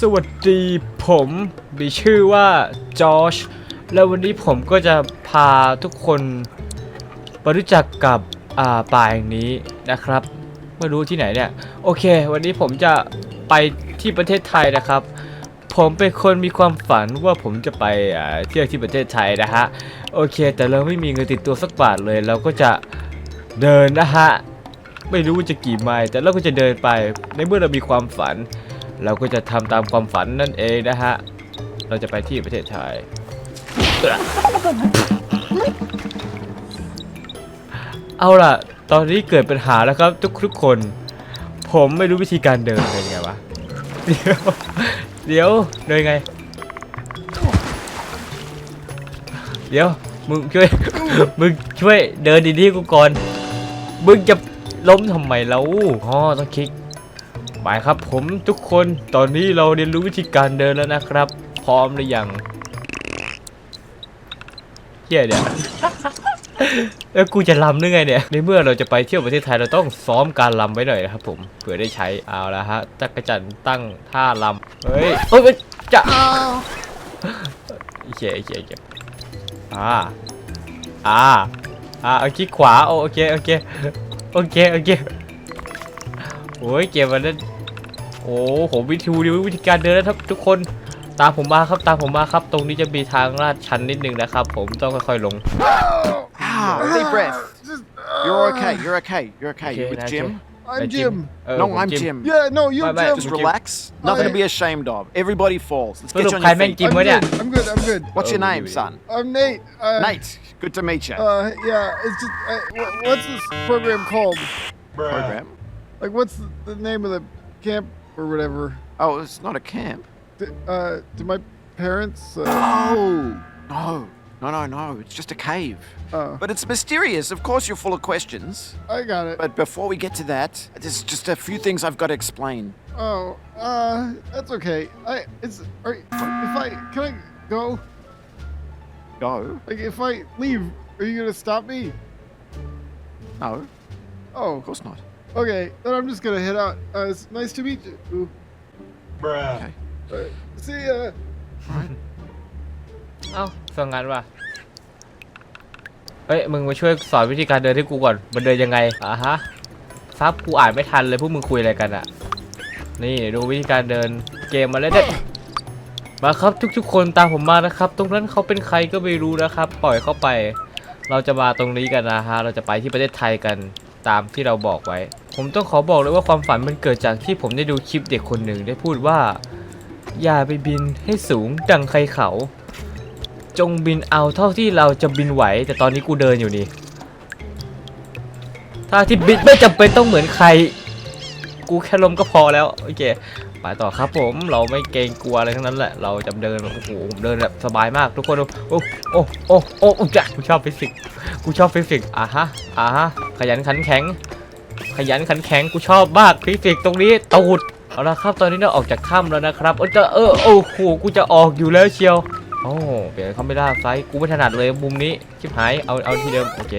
สวัสดีผมมีชื่อว่าจอชแล้ววันนี้ผมก็จะพาทุกคนมารู้จักกับป่าแห่งนี้นะครับไม่รู้ที่ไหนเนี่ยโอเค วันนี้ผมจะไปที่ประเทศไทยนะครับ ผมเป็นคนมีความฝันว่าผมจะไปเที่ยวที่ประเทศไทยนะฮะโอเค แต่เราไม่มีเงินติดตัวสักบาทเลย เราก็จะเดินนะฮะไม่รู้จะกี่ไมล์แต่เราก็จะเดินไปในเมื่อเรามีความฝัน เราก็จะทำตามความฝันนั่นเองนะฮะ เราจะไปที่ประเทศไทย เอาล่ะ ตอนนี้เกิดปัญหาแล้วครับทุกทุกคน ผมไม่รู้วิธีการเดินเป็นไงวะ เดี๋ยว เดี๋ยวเดินไง เดี๋ยว มึงช่วย มึงช่วยเดินดีๆกูก่อน มึงจะล้มทำไมแล้วอ๋อต้องคลิก ไปครับผมทุกคนตอนนี้เราเรียนรู้วิธีการเดินแล้วนะครับ พร้อมหรือยังเฮียเนี่ยแล้วกูจะลำได้ไงเนี่ย ในเมื่อเราจะไปเที่ยวประเทศไทยเราต้องซ้อมการลำไว้หน่อยนะครับผมเผื่อได้ใช้เอาละฮะจักรจันทร์ตั้งท่าลำเฮ้ยเฮ้ยจะโอเคโอเคโอเคอ่าอ่าอ่าเอาคลิกขวาโอโอเคโอเคโอเคโอเคโอ้ยเกมมันนั้น โอ้ผมวิธีดูวิธีการเดินนะครับทุกคนตามผมมาครับตามผมมาครับ ตรงนี้จะมีทางลาดชันนิดนึงนะครับ ผมต้องค่อยๆลง Ah, deep breath. Just, You're uh, okay. You're okay. You're okay. Okay, You with okay. Jim? I'm Jim. เออ No, ผม I'm จิม Jim. Yeah, no, you're Bye, bye. Jim. Just Jim. relax. Nothing to I- be ashamed of. Everybody falls. Let's get Look, you on I your meant feet. Jim. I'm What good. ya? I'm good. I'm good. What's your Oh, name, you- son? I'm Nate. Uh, Nate. Good to meet you. Uh, yeah, it's just, uh, wh- what's this program called? Program. Like, what's the, the name of the camp or whatever? Oh, it's not a camp. D- uh, do my parents? Uh, Oh, no. No, no, no. It's just a cave. uh, But it's mysterious. Of course, you're full of questions. I got it. But before we get to that, there's just a few things I've got to explain. Oh, uh, that's okay. I, it's, are, if I, can I go? Go? Like, if I leave, are you gonna stop me? No, Oh, of course not. Okay. Then I'm just gonna head out. Uh, it's nice to meet you. Okay. Uh, see ya. เอ้าฟังงานว่ะเอ้ย มึงมาช่วยสอนวิธีการเดินให้กูก่อน มันเดินยังไงอะฮะซับกูอ่านไม่ทันเลยพวกมึงคุยอะไรกันอะนี่ดูวิธีการเดินเกมมาแล้วเด็ดมาครับทุกๆคนตามผมมานะครับ ตรงนั้นเขาเป็นใครก็ไม่รู้นะครับ ปล่อยเข้าไป เราจะมาตรงนี้กันนะฮะ เราจะไปที่ประเทศไทยกันตามที่เราบอกไว้ ผมต้องขอบอกเลยว่าความฝันมันเกิดจากที่ผมได้ดูคลิปเด็กคนหนึ่งได้พูดว่า อย่าไปบินให้สูงดังใครเขา จงบินเอาเท่าที่เราจะบินไหว แต่ตอนนี้กูเดินอยู่นี่ถ้าที่บินไม่จำเป็นต้องเหมือนใคร กูแค่ลมก็พอแล้วโอเคไปต่อครับผมเราไม่เกรงกลัวอะไรทั้งนั้นแหละเราจะเดินโอ้โหผมเดินแบบสบายมากทุกคนโอ้โอ้โอ้โอ้โอ้จ้ะกูชอบฟิสิกส์กูชอบฟิสิกส์อะฮะอะฮะขยันขันแข็ง ขยันขันแข็งกูชอบมากฟิสิกตรงนี้ตูดเอาละครับตอนนี้เราออกจากถ้ำแล้วนะครับเออจะเออโอ้โหกูจะออกอยู่แล้วเชียวโอ้เปลี่ยนเขาไม่ได้ไซกูไม่ถนัดเลยมุมนี้ชิบหายเอาเอาที่เดิมโอเค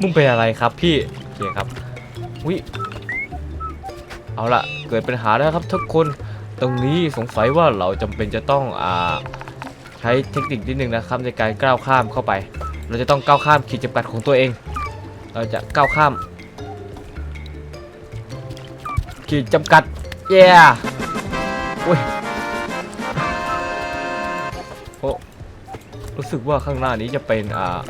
มึงเป็นอะไรครับพี่โอเคครับวิเอาละเกิดปัญหาแล้วครับทุกคนตรงนี้สงสัยว่าเราจำเป็นจะต้องอ่าใช้เทคนิคนิดนึงนะครับในการก้าวข้ามเข้าไป เราจะต้องก้าวข้ามขีดจำกัดของตัวเอง เราจะก้าวข้ามขีดจำกัดเย้อุ้ยโอ้รู้สึกว่าข้างหน้านี้จะเป็นอ่า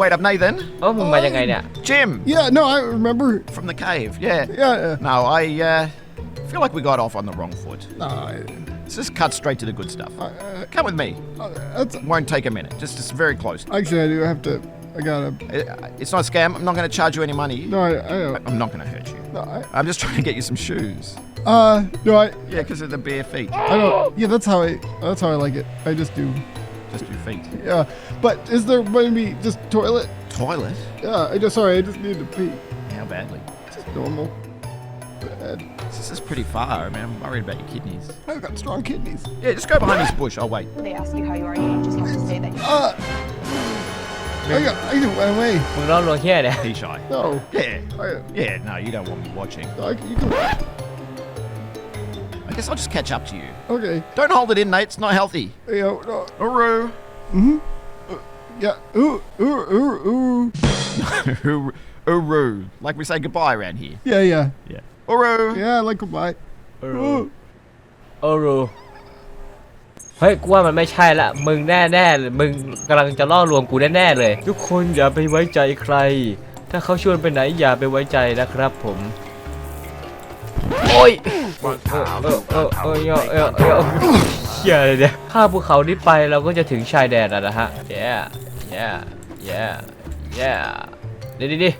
Wait up, Nathan. เออมึงมายังไงเนี่ย Jim Yeah, no, I remember. from the cave. Yeah. Yeah. No, I uh, feel like we got off on the wrong foot. Uh, I, Let's just cut straight to the good stuff. I, Come with me. uh, that's Won't take a minute. Just, just very close. actually I do have to. I gotta. It's not a scam. I'm not going to charge you any money. No, I. I I'm not going to hurt you. No, I, I'm just trying to get you some shoes. uh, no, I. Yeah, because of the bare feet. I don't. Yeah, that's how I. That's how I like it. I just do. Just do feet. Yeah, but is there maybe just toilet? Toilet? Yeah, I just sorry. I just need to pee. How badly? Just normal bad. This is pretty far, man. I'm worried about your kidneys. I've got strong kidneys. Yeah, just go behind this bush. I'll wait. They ask you how you are, you just have to say that. Ah! I got, I just went away. We're not look here, there. He's shy. No. Yeah. I, yeah, no, you don't want me watching. I, you can... I guess I'll just catch up to you. Okay. Don't hold it in, Nate. It's not healthy. Yeah, no. Uru. Mm-hmm. Uh, yeah. Ooh, ooh, ooh, ooh. Uru. Like we say goodbye around here. Yeah, yeah. Yeah. Uru. Yeah, like goodbye. เออเออรู้เฮ้ยกูว่ามันไม่ใช่ละมึงแน่แน่ๆเลยมึงกำลังจะล่อลวงกูแน่ๆเลย ทุกคนอย่าไปไว้ใจใคร ถ้าเขาชวนไปไหนอย่าไปไว้ใจนะครับผมโอ้ยเออเออเออเออเออเออเออเฮียอะไรเนี่ยข้ามภูเขานี้ไปเราก็จะถึงชายแดนแล้วนะฮะ yeah yeah yeah yeah ดีดีดี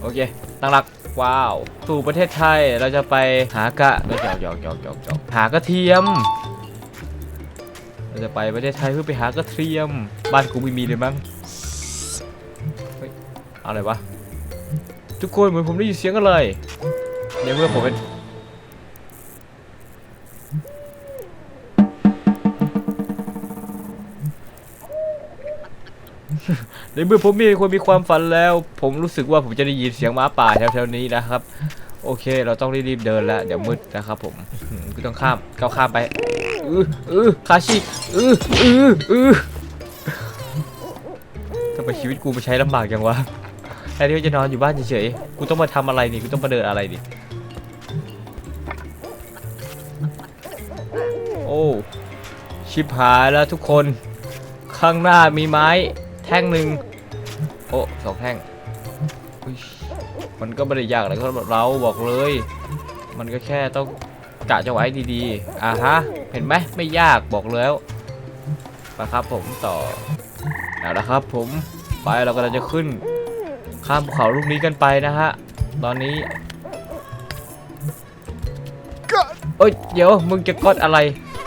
โอเคตั้งหลัก ว้าว สู่ประเทศไทยเราจะไปหากะไม่หยอกหยอกหยอกหยอกหยอกหากระเทียม เราจะไปประเทศไทยเพื่อไปหากระเทียม บ้านกูไม่มีเลยมั้งอาอะไรวะทุกคนเหมือนผมได้ยินเสียงอะไรในเมื่อผมเป็น ในเมื่อผมมีคนมีความฝันแล้ว ผมรู้สึกว่าผมจะได้ยินเสียงหม้าป่าแถวๆนี้นะครับ โอเค เราต้องรีบๆเดินแล้วเดี๋ยวมืดนะครับผมกูต้องข้ามก้าวข้ามไปอืออือคาชิอืออืออือทำไมชีวิตกูมาใช้ลำบากจังวะแทนที่จะนอนอยู่บ้านเฉยๆ กูต้องมาทำอะไรนี่ กูต้องมาเดินอะไรดิโอ้ ชิบหายแล้วทุกคน ข้างหน้ามีไม้ แท่งหนึ่งโอ้สองแท่งมันก็ไม่ได้ยากอะไรสำหรับเราบอกเลย มันก็แค่ต้องกะจะไว้ดีๆอ่าฮะเห็นไหมไม่ยากบอกแล้วนะครับผมต่อเอาละครับ ผมไปเรากำลังจะขึ้น ข้ามภูเขาลูกนี้กันไปนะฮะตอนนี้ God. เอ้ยเดี๋ยวมึงจะกดอะไร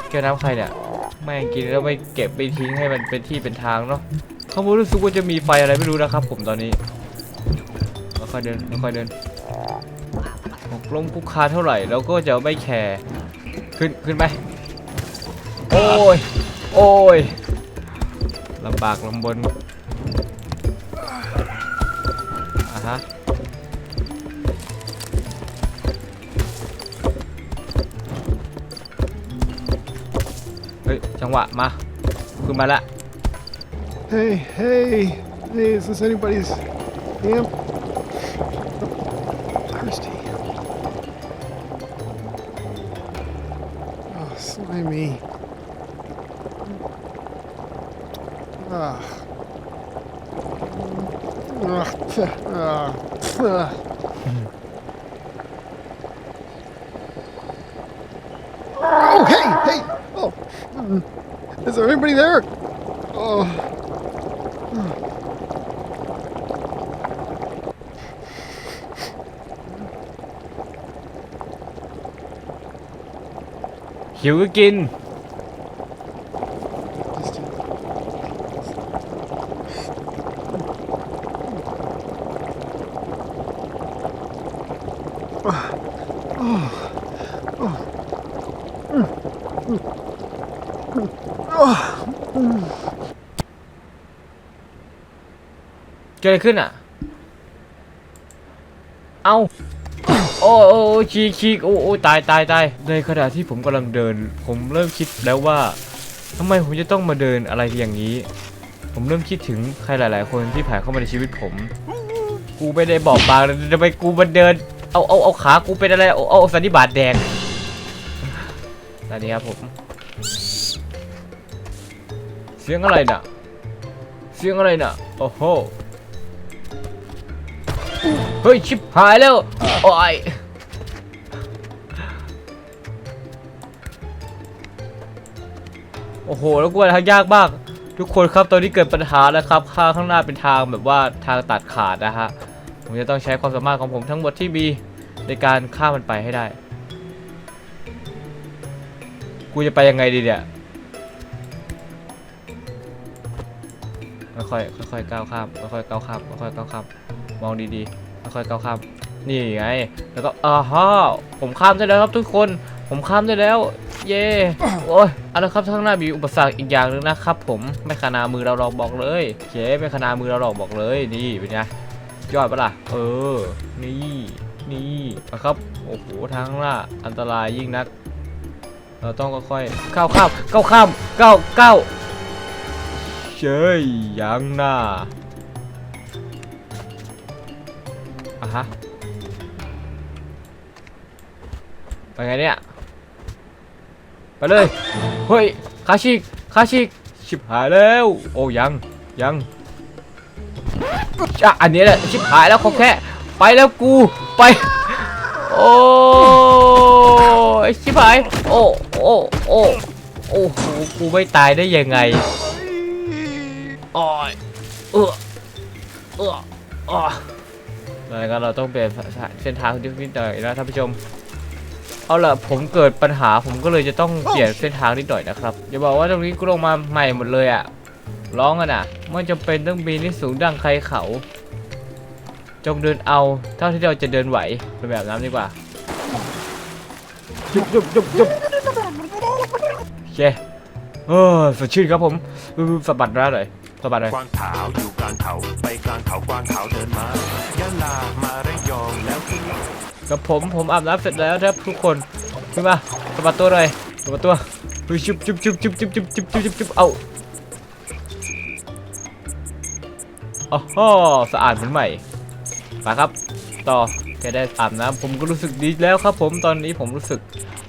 แก้วน้ำใครเนี่ยแม่งกินแล้วไม่เก็บไปทิ้งให้มันเป็นที่เป็นทางเนาะ ขาบอกรู้สึกว่าจะมีไฟอะไรไม่รู้นะครับ ผมตอนนี้ค่อยเดินค่อยเดินหกลงคุกคาเท่าไหร่เราก็จะไม่แคร์ขึ้นขึ้นไปโอ้ยโอ้ยลำบากลำบนอะฮะเฮ้ยจังหวะมาขึ้นมาละ Hey, hey, hey, is this anybody's camp? Thirsty. Oh, slimy. Ah. Ugh. Ah. Oh, hey, hey! Oh, mm. is there anybody there? Oh. หิวก็กิน เกิดอะไรขึ้นอะ เอา อ้โอ้โอ้ชีกชีกโอ้โอ้ตายตายตายในขณะที่ผมกำลังเดิน ผมเริ่มคิดแล้วว่าทำไมผมจะต้องมาเดินอะไรอย่างนี้ ผมเริ่มคิดถึงใครหลาย ๆ คนที่ผ่านเข้ามาในชีวิตผม กูไม่ได้บอกบางเลยทำไมกูมาเดิน เอาเอาเอาขากูเป็นอะไรเอาเอาสันนิบาตแดงตอนนี้ครับผม เสียงอะไรน่ะ เสียงอะไรน่ะ โอ้โห เฮ้ยชิบหายแล้วโอ้ยโอ้โหแล้วกูว่าทางยากมาก ทุกคนครับตอนนี้เกิดปัญหาแล้วครับข้างข้างหน้าเป็นทางแบบว่าทางตัดขาดนะฮะผมจะต้องใช้ความสามารถของผมทั้งหมดที่มีในการข้ามมันไปให้ได้ กูจะไปยังไงดีเนี่ย ค่อยค่อยๆก้าวข้ามค่อยก้าวข้ามค่อยก้าวข้ามมองดีๆค่อยก้าวข้ามนี่ไง แล้วก็อ่าฮะผมข้ามได้แล้วครับทุกคน ผมข้ามได้แล้ว เย่โอ้ยเอาละครับข้างหน้ามีอุปสรรคอีกอย่างหนึ่งนะครับ ผมไม่ขนามือเราหรอกบอกเลยโอเคไม่ขนามือเราหรอกบอกเลยนี่เป็นไงยอดปะล่ะเออ นี่นี่นะครับโอ้โหทางข้งหน้าอันตรายยิ่งนัก เราต้องค่อยๆก้าวข้ามก้าวข้ามก้าวก้าว เชยยังหน้าอะฮะไปไงเนี่ย ไปเลย เฮ้ยคาชิกคาชิกชิบหายแล้ว โอ้ยังยังอะอันนี้แหละชิบหายแล้วเขาแค่ ไปแล้วกูไป โอ้ยชิบหาย โอ้โอ้โอ้โอ้โหกูไม่ตายได้ยังไง โอ้ยเออเอออ๋ออะไรกันเราต้องเปลี่ยนเส้นทางนิดหน่อยนะท่านผู้ชม เอาล่ะผมเกิดปัญหาผมก็เลยจะต้องเปลี่ยนเส้นทางนิดหน่อยนะครับอย่าบอกว่าตรงนี้กูลงมาใหม่หมดเลยอะร้องกันอะไม่จำเป็นต้องบินที่สูงดังใครเขา จงเดินเอาเท่าที่เราจะเดินไหวเป็นแบบนั้นดีกว่าจุบจุบจุบจุบโอเคเออสดชื่นครับผมอือสะบัดร้าเลย สะบัดเลยกวางขาวอยู่กลางเขาไปกลางเขากวางขาวเดินมายะลามาระยองแล้วขึ้นกับผมผมอาบน้ำเสร็จแล้วครับทุกคนขึ้นมาสะบัดตัวเลยสะบัดตัวเฮ้ยจุบจุบจุบจุบจุบจุบจุบจุบจุบจุบเอาอ๋อฮ่อสะอาดเหมือนใหม่ไปครับ ต่อแค่ได้อาบน้ำผมก็รู้สึกดีแล้วครับ ผมตอนนี้ผมรู้สึก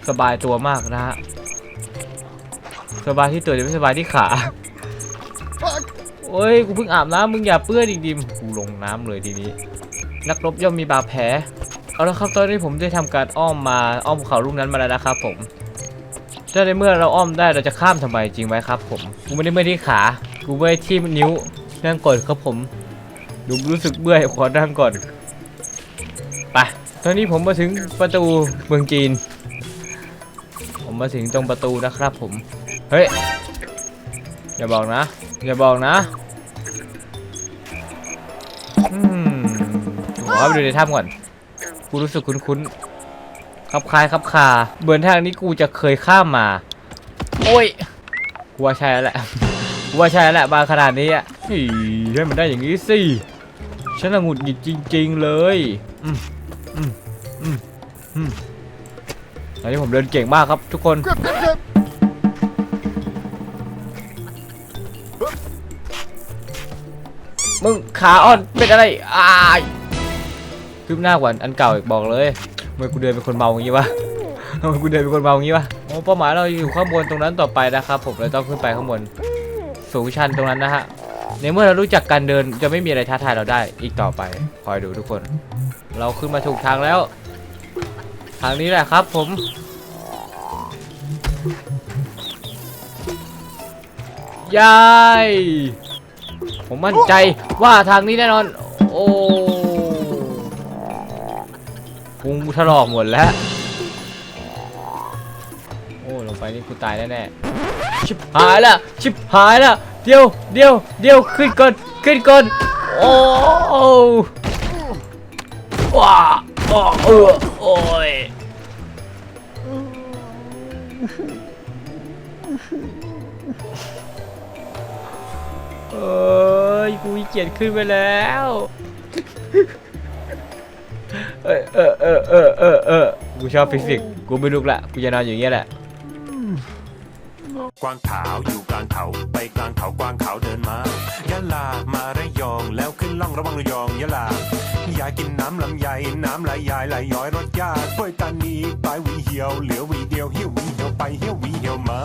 สบายตัวมากนะฮะสบายที่ตัวแต่ไม่สบายที่ขา โอ้ยกูเพิ่งอาบน้ำมึงอย่าเปื้อนอีกดิมกูลงน้ำเลยทีนี้ นักรบย่อมมีบาดแผลเอาละครับตอนนี้ผมได้ทำการอ้อมมาอ้อมเขาลูกนั้นมาแล้วนะครับผมถ้าในเมื่อเราอ้อมได้เราจะข้ามทำไมจริงไหมครับ ผมกูไม่ได้เมื่อยที่ขากูเมื่อยที่นิ้วนั่งก่อนครับผมดูรู้สึกเมื่อขอนั่งก่อนไปตอนนี้ผมมาถึงประตูเมืองจีน ผมมาถึงตรงประตูนะครับผม เฮ้ย อย่าบอกนะ อย่าบอกนะ ขอไปดูในถ้ำก่อน กูรู้สึกคุ้นๆคับคล้ายคับคาเหมือนทางนี้กูจะเคยข้ามมา โอ้ยกูว่าใช่แล้วแหละกูว่าใช่แล้วแหละมาขนาดนี้อะเฮ้ยให้มันได้อย่างนี้สิ ฉันละหงุดหงิดจริง ๆ เลยอืมอืมอืมอืมตอนนี้ผมเดินเก่งมากครับทุกคน Grip, grip, grip! มึงขาอ่อนเป็นอะไรอาย คืบหน้ากว่าอันเก่าอีกบอกเลยทำไมกูเดินเป็นคนเมาอย่างงี้วะทำไมกูเดินเป็นคนเมาอย่างงี้วะโอ้เป้าหมายเราอยู่ข้างบนตรงนั้นต่อไปนะครับ ผมเลยต้องขึ้นไปข้างบนสูงชันตรงนั้นนะฮะในเมื่อเรารู้จักการเดินจะไม่มีอะไรท้าทายเราได้อีกต่อไปคอยดูทุกคน เราขึ้นมาถูกทางแล้ว ทางนี้แหละครับ ผมยายผมมั่นใจว่าทางนี้แน่นอน โอ้ พุงถลอกหมดแล้ว โอ้ลงไปนี่กูตายแน่ๆชิบหายละชิบหายละเดี๋ยวเดี๋ยวเดี๋ยวขึ้นก่อนขึ้นก่อนโอ้ว้าอ้อเออโอ้ยเอ้ยกูขี้เกียจขึ้นไปแล้ว เออเออเออเออเออเออกูชอบฟิสิกส์กูไม่ลุกละกูจะนอนอยู่อย่างเงี้ยแหละ กวางขาวอยู่กลางเขาไปกลางเขากวางขาวเดินมายะลามาระยองแล้วขึ้นล่องระวังระยองยะลายายกินน้ำลำไยน้ำไหลยายไหลย้อยรสยากล้วยตานีปลายหวีเหี่ยวเหลือหวีเดียวเหี่ยวหวีเหี่ยวไปเหี่ยวหวีเหี่ยวมา